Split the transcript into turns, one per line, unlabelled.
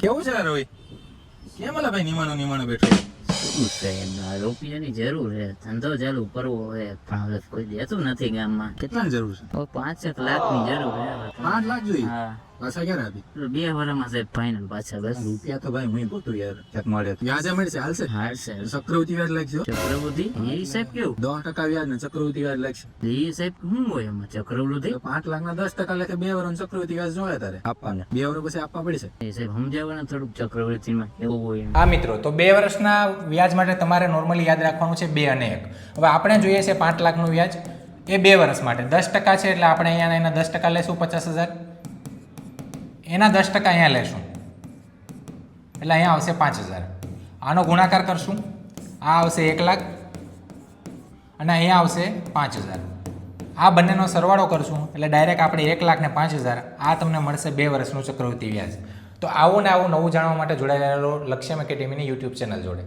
કેવું છે રોહિત કેમ અલા ભાઈ નિમાણો નિમાણો બેઠો
શું છે રૂપિયાની જરૂર છે. ધંધો ચાલુ કરવો હોય પણ હવે કોઈ દેતું નથી ગામમાં.
કેટલાની જરૂર છે?
પાંચ લાખની જરૂર છે.
પાંચ લાખ જોઈએ?
હા.
પાછા ક્યારે આપી?
બે વર્ષમાં સાહેબ ફાઇનલ પાછા બસ.
રૂપિયા તો ભાઈ હું ગોતું યાર. ક્યાંક મળે તો. મળશે હાલશે?
હારશે
ચક્રવૃત્તિ વ્યાજ લાગશે હો.
એ સાહેબ કેવું?
દસ ટકા વ્યાજ ને ચક્રવૃત્તિ વ્યાજ લાગશે.
એ સાહેબ શું હોય એમાં ચક્રવૃદ્ધિ
પાંચ લાખ ના દસ ટકા લેખે બે વર્ષ ચક્રવૃત્તિ વ્યાજ જોયા તારે. આપવાને. બે વર્ષ પછી આપવા પડશે.
એ સાહેબ સમજાવવાના થોડુંક ચક્રવૃદ્ધિમાં કેવું હોય
હા મિત્રો તો બે વર્ષના વ્યાજ માટે તમારે નોર્મલી યાદ રાખવાનું છે બે અને એક. હવે આપણે જોઈએ છે પાંચ લાખનું વ્યાજ. એ બે વર્ષ માટે. દસ ટકા છે એટલે આપણે અહીંયા એના દસ ટકા લેશું પચાસ હજાર. એના દસ ટકા અહીંયા લેશું. એટલે અહીંયા આવશે પાંચ હજાર. આનો ગુણાકાર કરશું. આ આવશે એક લાખ અને અહીંયા આવશે પાંચ હજાર. આ બંનેનો સરવાળો કરશું, એટલે ડાયરેક્ટ આપણે એક લાખ ને પાંચ હજાર, આ તમને મળશે બે વર્ષનું ચક્રવૃત્તિ વ્યાજ. તો આવું ને આવું નવું જાણવા માટે જોડાયેલો લક્ષ્યમ એકેડેમીની યુટ્યુબ ચેનલ જોડે.